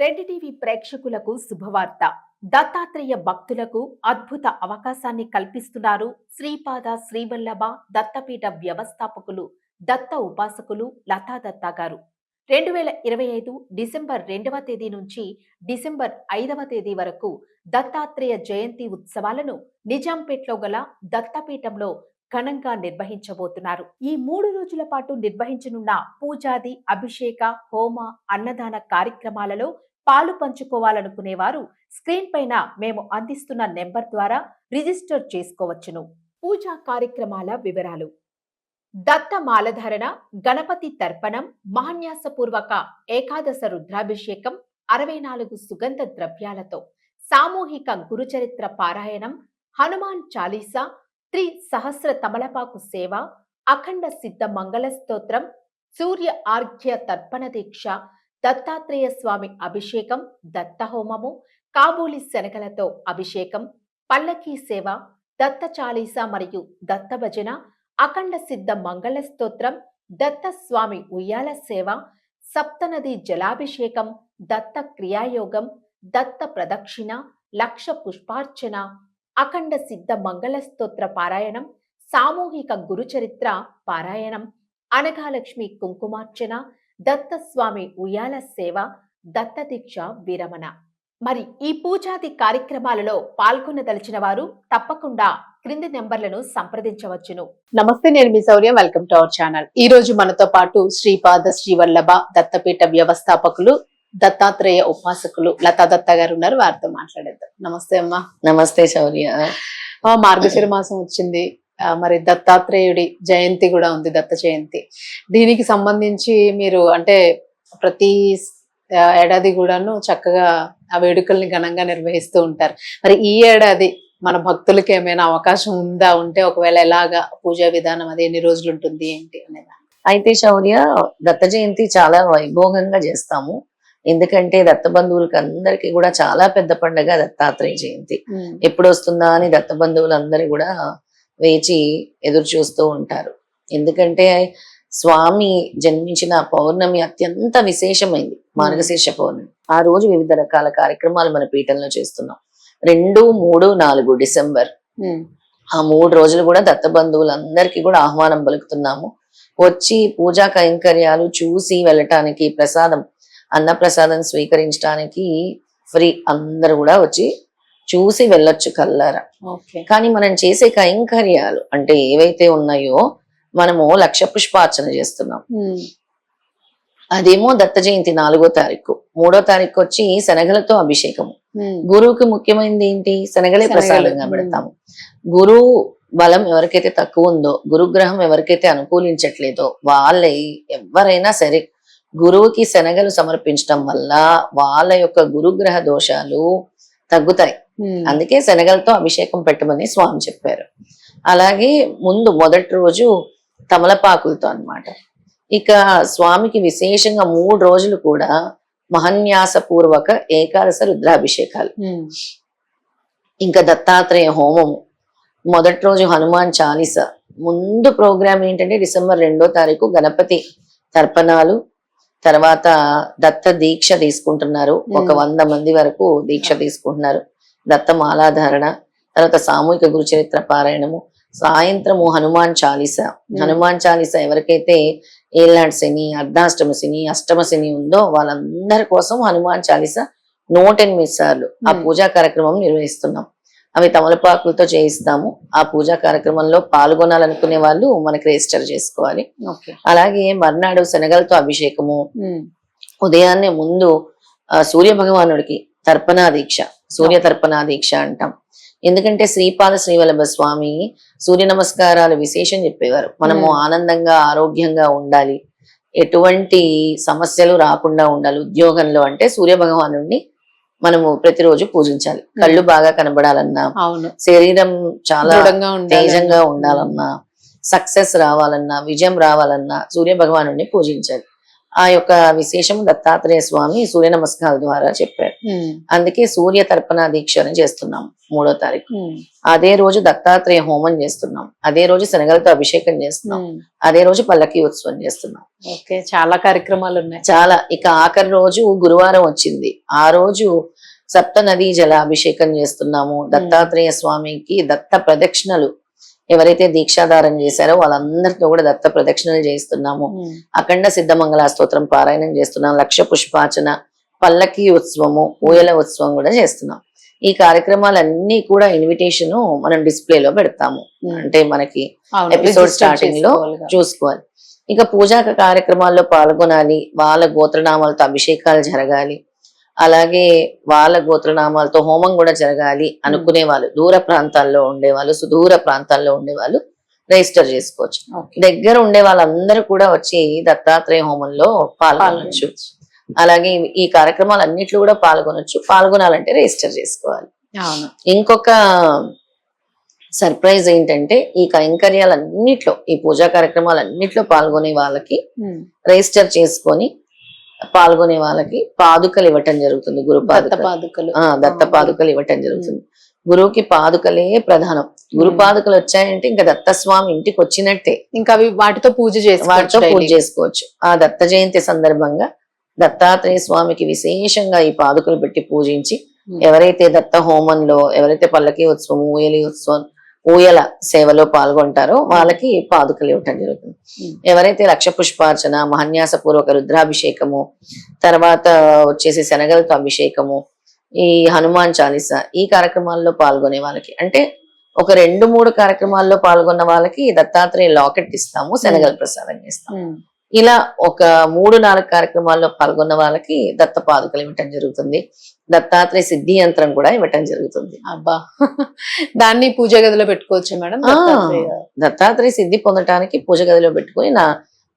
Red TV ప్రేక్షకులకు శుభవార్త. దత్తాత్రేయ భక్తులకు అద్భుత అవకాశాన్ని కల్పిస్తున్నారు శ్రీపాద శ్రీవల్లభ దత్తపీఠ వ్యవస్థాపకులు దత్త ఉపాసకులు లతా దత్తా గారు. రెండు వేల ఇరవై ఐదు డిసెంబర్ రెండవ తేదీ నుంచి డిసెంబర్ ఐదవ తేదీ వరకు దత్తాత్రేయ జయంతి ఉత్సవాలను నిజాంపేట్లో గల దత్తపీఠంలో ఘనంగా నిర్వహించబోతున్నారు. ఈ మూడు రోజుల పాటు నిర్వహించనున్న పూజాది అభిషేక హోమ అన్నదాన కార్యక్రమాలలో పాలు పంచుకోవాలనుకునేవారు. స్క్రీన్ పైన మేము అందిస్తున్న నెంబర్ ద్వారా రిజిస్టర్ చేసుకోవచ్చును. పూజా కార్యక్రమాల వివరాలు. దత్త మాలధారణ గణపతి తర్పణం మహాన్యాసపూర్వక ఏకాదశ రుద్రాభిషేకం అరవై నాలుగు సుగంధ ద్రవ్యాలతో సామూహిక గురుచరిత్ర పారాయణం హనుమాన్ చాలీసా త్రి సహస్ర తమలపాకు సేవ అఖండ సిద్ధ మంగళ స్తోత్రం సూర్య ఆర్ఘ్య తర్పణ దీక్ష దత్తాత్రేయ స్వామి అభిషేకం దత్తహోమము కాబూలి శనగలతో అభిషేకం పల్లకీ సేవ దత్త చాలీసా మరియు దత్త భజన అఖండ సిద్ధ మంగళ స్తోత్రం దత్త స్వామి ఉయ్యాల సేవ సప్తనది జలాభిషేకం దత్త క్రియాయోగం దత్త ప్రదక్షిణ లక్ష పుష్పార్చన అఖండ సిద్ధ మంగళ స్తోత్ర పారాయణం సామూహిక గురుచరిత్ర పారాయణం అనఘాలక్ష్మి కుంకుమార్చన దత్త స్వామి ఉయ్యాల సేవ దత్త దీక్ష విరమణ. మరి ఈ పూజాది కార్యక్రమాలలో పాల్గొనదలిచిన వారు తప్పకుండా క్రింది నెంబర్లను సంప్రదించవచ్చును. నమస్తే నేను మీ Shaurya. Welcome to our channel ఈ రోజు మనతో పాటు శ్రీపాద శ్రీవల్లభ దత్తపీఠ వ్యవస్థాపకులు దత్తాత్రేయ ఉపాసకులు లతా దత్త గారు ఉన్నారు. వారితో మాట్లాడేద్దాం. నమస్తే అమ్మా. నమస్తే శౌర్య. ఆ, మార్గశిర మాసం వచ్చింది. మరి దత్తాత్రేయుడి జయంతి కూడా ఉంది దత్త జయంతి. దీనికి సంబంధించి మీరు అంటే ప్రతి ఏడాది కూడాను చక్కగా ఆ వేడుకల్ని ఘనంగా నిర్వహిస్తూ ఉంటారు. మరి ఈ ఏడాది మన భక్తులకి ఏమైనా అవకాశం ఉందా? ఉంటే ఒకవేళ ఎలాగా పూజా విధానం అది ఎన్ని రోజులు ఉంటుంది ఏంటి అనేది అయితే శౌర్య దత్త జయంతి చాలా వైభోగంగా చేస్తాము. ఎందుకంటే దత్త బంధువులకి అందరికీ కూడా చాలా పెద్ద పండగ దత్తాత్రేయ జయంతి. ఎప్పుడు వస్తుందా అని దత్త బంధువులందరూ కూడా వేచి ఎదురు చూస్తూ ఉంటారు. ఎందుకంటే స్వామి జన్మించిన పౌర్ణమి అత్యంత విశేషమైంది మార్గశీర్ష పౌర్ణమి. ఆ రోజు వివిధ రకాల కార్యక్రమాలు మన పీఠంలో చేస్తున్నాం. రెండు మూడు నాలుగు డిసెంబర్. ఆ మూడు రోజులు కూడా దత్త బంధువులందరికీ కూడా ఆహ్వానం పలుకుతున్నాము. వచ్చి పూజా కైంకర్యాలు చూసి వెళ్ళటానికి ప్రసాదం అన్న ప్రసాదం స్వీకరించడానికి ఫ్రీ అందరు కూడా వచ్చి చూసి వెళ్ళొచ్చు కల్లారా. కానీ మనం చేసే కైంకర్యాలు అంటే ఏవైతే ఉన్నాయో మనము లక్ష పుష్పార్చన చేస్తున్నాం. అదేమో దత్త జయంతి నాలుగో తారీఖు. మూడో తారీఖు వచ్చి శనగలతో అభిషేకము గురువుకి ముఖ్యమైనది ఏంటి? శనగలే. ప్రసాదంగా. పెడతాము గురువు బలం ఎవరికైతే తక్కువ ఉందో గురుగ్రహం ఎవరికైతే అనుకూలించట్లేదో వాళ్ళే ఎవరైనా సరే గురువుకి శనగలు సమర్పించడం వల్ల వాళ్ళ యొక్క గురుగ్రహ దోషాలు తగ్గుతాయి. అందుకే శనగలతో అభిషేకం పెట్టమని స్వామి చెప్పారు. అలాగే ముందు మొదటి రోజు తమలపాకులతో అన్నమాట. ఇక స్వామికి విశేషంగా మూడు రోజులు కూడా మహన్యాసపూర్వక ఏకాదశ రుద్రాభిషేకాలు. ఇంకా దత్తాత్రేయ హోమము మొదటి రోజు హనుమాన్ చాలీస. ముందు ప్రోగ్రామ్ ఏంటంటే డిసెంబర్ రెండో తారీఖు గణపతి తర్పణాలు తర్వాత దత్త దీక్ష తీసుకుంటున్నారు. ఒక. వంద మంది వరకు దీక్ష తీసుకుంటున్నారు. దత్త మాలాధారణ తర్వాత సామూహిక గురుచరిత్ర పారాయణము సాయంత్రము హనుమాన్ చాలీస. హనుమాన్ చాలీస ఎవరికైతే ఏలాంటి శని అర్ధాష్టమ శని అష్టమ శని ఉందో వాళ్ళందరి కోసం హనుమాన్ చాలీస నూట ఎనిమిది సార్లు ఆ. పూజా కార్యక్రమం నిర్వహిస్తున్నాం. అవి తమలపాకులతో చేయిస్తాము. ఆ పూజా కార్యక్రమంలో పాల్గొనాలనుకునే వాళ్ళు మనకి రిజిస్టర్ చేసుకోవాలి. అలాగే మర్నాడు శనగలతో అభిషేకము. ఉదయాన్నే ముందు సూర్య భగవానుడికి తర్పణా దీక్ష. సూర్య తర్పణా దీక్ష అంటాం. ఎందుకంటే శ్రీపాద శ్రీవల్లభ స్వామి సూర్య నమస్కారాలు విశేషం చెప్పేవారు. మనము. ఆనందంగా ఆరోగ్యంగా ఉండాలి. ఎటువంటి సమస్యలు రాకుండా ఉండాలి. ఉద్యోగంలో అంటే సూర్య భగవానుడిని మనము ప్రతిరోజు పూజించాలి. కళ్ళు బాగా కనబడాలన్నా శరీరం చాలా. తేజంగా ఉండాలన్నా సక్సెస్ రావాలన్నా విజయం రావాలన్నా సూర్య భగవానుడిని పూజించాలి. ఆ యొక్క విశేషం దత్తాత్రేయ స్వామి సూర్య నమస్కారాల ద్వారా చెప్పారు. అందుకే సూర్య తర్పణ దీక్ష అని చేస్తున్నాం మూడో తారీఖు. అదే రోజు దత్తాత్రేయ హోమం చేస్తున్నాం. అదే రోజు శనగలతో అభిషేకం చేస్తున్నాం. అదే రోజు పల్లకి ఉత్సవం చేస్తున్నాం. ఓకే చాలా కార్యక్రమాలు ఉన్నాయి చాలా ఇక ఆఖరి రోజు గురువారం వచ్చింది. ఆ రోజు సప్త నదీ జల అభిషేకం చేస్తున్నాము. దత్తాత్రేయ స్వామికి దత్త ప్రదక్షిణలు ఎవరైతే దీక్షాధారం చేశారో వాళ్ళందరితో కూడా దత్త ప్రదక్షిణలు చేస్తున్నాము అఖండ సిద్ధమంగళ స్తోత్రం పారాయణం చేస్తున్నాం. లక్ష పుష్పార్చన పల్లకి ఉత్సవము ఊయల ఉత్సవం కూడా చేస్తున్నాం. ఈ కార్యక్రమాలన్నీ కూడా ఇన్విటేషన్ మనం డిస్ప్లేలో పెడతాము. అంటే మనకి ఎపిసోడ్ స్టార్టింగ్లో. చూసుకోవాలి. ఇక పూజా కార్యక్రమాల్లో పాల్గొనాలి. వాళ్ళ గోత్రనామాలతో అభిషేకాలు జరగాలి. అలాగే వాళ్ళ గోత్రనామాలతో హోమం కూడా జరగాలి అనుకునే వాళ్ళు దూర ప్రాంతాల్లో ఉండేవాళ్ళు సుదూర ప్రాంతాల్లో ఉండేవాళ్ళు రిజిస్టర్ చేసుకోవచ్చు. దగ్గర ఉండే వాళ్ళందరూ కూడా వచ్చి దత్తాత్రేయ హోమంలో పాల్గొనొచ్చు. అలాగే ఈ కార్యక్రమాలన్నిట్లో కూడా పాల్గొనొచ్చు. పాల్గొనాలంటే రిజిస్టర్ చేసుకోవాలి. ఇంకొక సర్ప్రైజ్ ఏంటంటే ఈ కైంకర్యాలన్నిట్లో ఈ పూజా కార్యక్రమాలన్నిట్లో పాల్గొనే వాళ్ళకి రిజిస్టర్ చేసుకొని పాల్గొనే వాళ్ళకి పాదుకలు ఇవ్వటం జరుగుతుంది గురు పాదుకలు. దత్త పాదుకలు ఇవ్వటం జరుగుతుంది. గురువుకి పాదుకలే ప్రధానం. గురు పాదుకలు వచ్చాయంటే ఇంకా దత్తస్వామి ఇంటికి వచ్చినట్టే ఇంకా అవి వాటితో పూజ వాటితో చేసుకోవచ్చు పూజ. చేసుకోవచ్చు. ఆ దత్త జయంతి సందర్భంగా దత్తాత్రేయ స్వామికి విశేషంగా ఈ పాదుకలు పెట్టి పూజించి. ఎవరైతే దత్త హోమంలో ఎవరైతే పల్లకి ఉత్సవం ఊయలి ఉత్సవం ఊయల సేవలో పాల్గొంటారో వాళ్ళకి పాదుకలు ఇవ్వటం జరుగుతుంది. ఎవరైతే లక్ష పుష్పార్చన మహన్యాస పూర్వక రుద్రాభిషేకము తర్వాత వచ్చేసి శనగలతో అభిషేకము ఈ హనుమాన్ చాలీస ఈ కార్యక్రమాల్లో పాల్గొనే వాళ్ళకి అంటే ఒక రెండు మూడు కార్యక్రమాల్లో పాల్గొన్న వాళ్ళకి దత్తాత్రేయ లాకెట్ ఇస్తాము శనగల ప్రసాదం ఇస్తాము ఉమ్, ఇలా ఒక మూడు నాలుగు కార్యక్రమాల్లో పాల్గొన్న వాళ్ళకి దత్త పాదుకలు ఇవ్వటం జరుగుతుంది. దత్తాత్రేయ సిద్ధి యంత్రం కూడా ఇవ్వటం జరుగుతుంది. అబ్బా. దాన్ని పూజ గదిలో పెట్టుకోవచ్చు మేడం? దత్తాత్రేయ. సిద్ధి పొందటానికి పూజ గదిలో పెట్టుకొని నా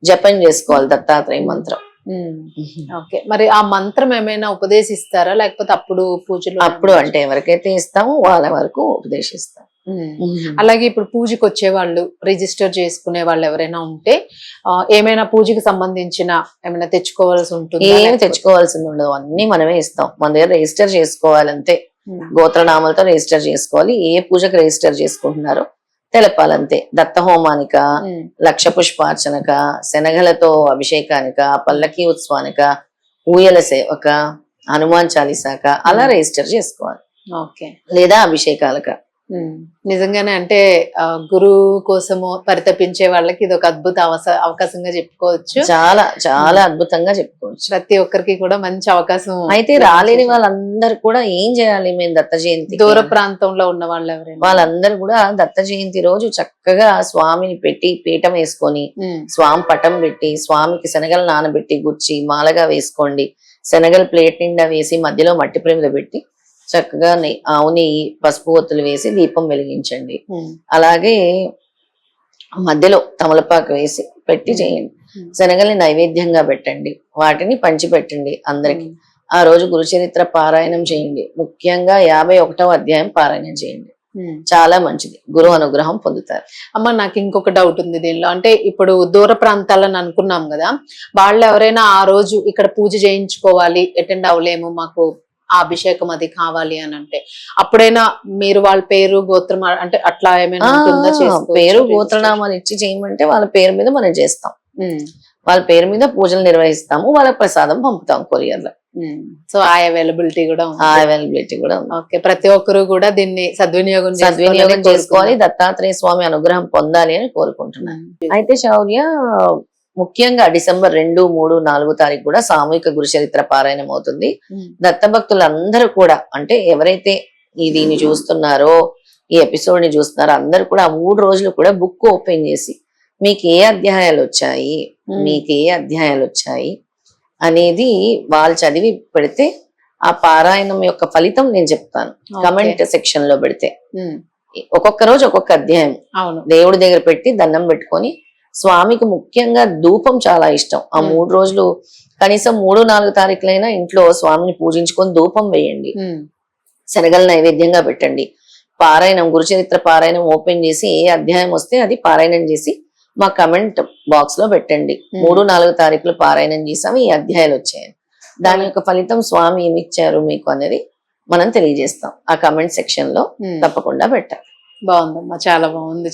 జపం చేసుకోవాలి దత్తాత్రేయ మంత్రం. ఓకే. మరి ఆ మంత్రం ఏమైనా ఉపదేశిస్తారా? లేకపోతే అప్పుడు పూజలో అప్పుడు అంటే ఎవరికైతే ఇస్తామో వాళ్ళ వరకు ఉపదేశిస్తాం. అలాగే ఇప్పుడు పూజకి వచ్చే వాళ్ళు రిజిస్టర్ చేసుకునే వాళ్ళు ఎవరైనా ఉంటే ఏమైనా పూజకి సంబంధించిన ఏమైనా తెచ్చుకోవాల్సి ఉంటుంది? ఏమి తెచ్చుకోవాల్సింది ఉండదు. అన్ని మనమే ఇస్తాం. మన దగ్గర రిజిస్టర్ చేసుకోవాలంతే. గోత్రనామాలతో రిజిస్టర్ చేసుకోవాలి. ఏ పూజకు రిజిస్టర్ చేసుకుంటున్నారో తెలపాలంతే. దత్త హోమానిక లక్ష పుష్పార్చనక శనగలతో అభిషేకానిక పల్లకి ఉత్సవానిక ఊయల సేవక హనుమాన్ చాలీసాక అలా. రిజిస్టర్ చేసుకోవాలి. ఓకే. లేదా అభిషేకాలక. నిజంగానే అంటే గురువు కోసము పరితపించే వాళ్ళకి ఇది ఒక అద్భుత అవకాశంగా చెప్పుకోవచ్చు. చాలా చాలా అద్భుతంగా చెప్పుకోవచ్చు. ప్రతి ఒక్కరికి కూడా మంచి అవకాశం అయితే రాలేని వాళ్ళందరూ కూడా ఏం చేయాలి మేము దత్త జయంతి దూర ప్రాంతంలో ఉన్న వాళ్ళు ఎవరైనా? వాళ్ళందరూ కూడా దత్త జయంతి రోజు చక్కగా స్వామిని పెట్టి పీఠం వేసుకొని స్వామి పటం పెట్టి స్వామికి శనగలు నానబెట్టి గుచ్చి మాలగా వేసుకోండి శనగలు ప్లేట్ నిండా వేసి మధ్యలో మట్టి ప్రేమిద పెట్టి చక్కగా ఆవు నెయ్యి పసుపు ఒత్తులు వేసి దీపం వెలిగించండి. అలాగే మధ్యలో తమలపాకు వేసి పెట్టి చేయండి. శనగల్ని నైవేద్యంగా పెట్టండి. వాటిని పంచి పెట్టండి అందరికి ఆ రోజు గురుచరిత్ర పారాయణం చేయండి. ముఖ్యంగా యాభై ఒకటవ అధ్యాయం పారాయణం చేయండి. చాలా మంచిది. గురు అనుగ్రహం పొందుతారు. అమ్మ నాకు ఇంకొక డౌట్ ఉంది దీనిలో. అంటే ఇప్పుడు దూర ప్రాంతాలని అనుకున్నాం కదా. వాళ్ళు ఎవరైనా ఆ రోజు ఇక్కడ పూజ చేయించుకోవాలి అటెండ్ అవ్వలేము మాకు ఆ అభిషేకం అది కావాలి అని అంటే అప్పుడైనా మీరు వాళ్ళ పేరు గోత్రం అంటే అట్లా ఏమైనా? పేరు గోత్రనామాలు ఇచ్చి చేయమంటే వాళ్ళ పేరు మీద మనం చేస్తాం వాళ్ళ పేరు మీద పూజలు నిర్వహిస్తాము వాళ్ళ ప్రసాదం పంపుతాం కొరియర్లో. సో ఆ అవైలబిలిటీ కూడా ఉంది. ఆ అవైలబిలిటీ కూడా. ఓకే ప్రతి ఒక్కరు కూడా దీన్ని సద్వినియోగం సద్వినియోగం చేసుకోవాలి దత్తాత్రేయ స్వామి అనుగ్రహం పొందాలి అని కోరుకుంటున్నాను. అయితే శౌర్య ముఖ్యంగా డిసెంబర్ రెండు మూడు నాలుగు తారీఖు కూడా సామూహిక గురుచరిత్ర పారాయణం అవుతుంది. ఉమ్, దత్త భక్తులందరూ కూడా అంటే ఎవరైతే ఈ దీన్ని చూస్తున్నారో ఈ ఎపిసోడ్ని చూస్తున్నారో అందరూ కూడా ఆ మూడు రోజులు కూడా బుక్ ఓపెన్ చేసి మీకు ఏ అధ్యాయాలు వచ్చాయి. మీకు ఏ అధ్యాయాలు వచ్చాయి? అనేది వాళ్ళు చదివి పెడితే ఆ పారాయణం యొక్క ఫలితం నేను చెప్తాను. కమెంట్ సెక్షన్లో పెడితే ఒక్కొక్క రోజు ఒక్కొక్క అధ్యాయం. దేవుడి దగ్గర పెట్టి దండం పెట్టుకొని స్వామికి ముఖ్యంగా ధూపం చాలా ఇష్టం. ఆ Hmm. మూడు రోజులు కనీసం మూడు నాలుగు తారీఖులైనా ఇంట్లో స్వామిని పూజించుకొని ధూపం వేయండి. ఉమ్, శనగల నైవేద్యంగా పెట్టండి. పారాయణం గురుచరిత్ర పారాయణం ఓపెన్ చేసి ఏ అధ్యాయం వస్తే అది పారాయణం చేసి మా కమెంట్ బాక్స్లో పెట్టండి. Hmm. మూడు నాలుగు తారీఖులు పారాయణం చేసాము ఈ అధ్యాయాలు వచ్చాయి. దాని యొక్క ఫలితం స్వామి ఏమి ఇచ్చారు మీకు అనేది మనం తెలియజేస్తాం. ఆ కమెంట్ సెక్షన్లో. తప్పకుండా పెట్టాలి బాగుందమ్మా చాలా బాగుంది.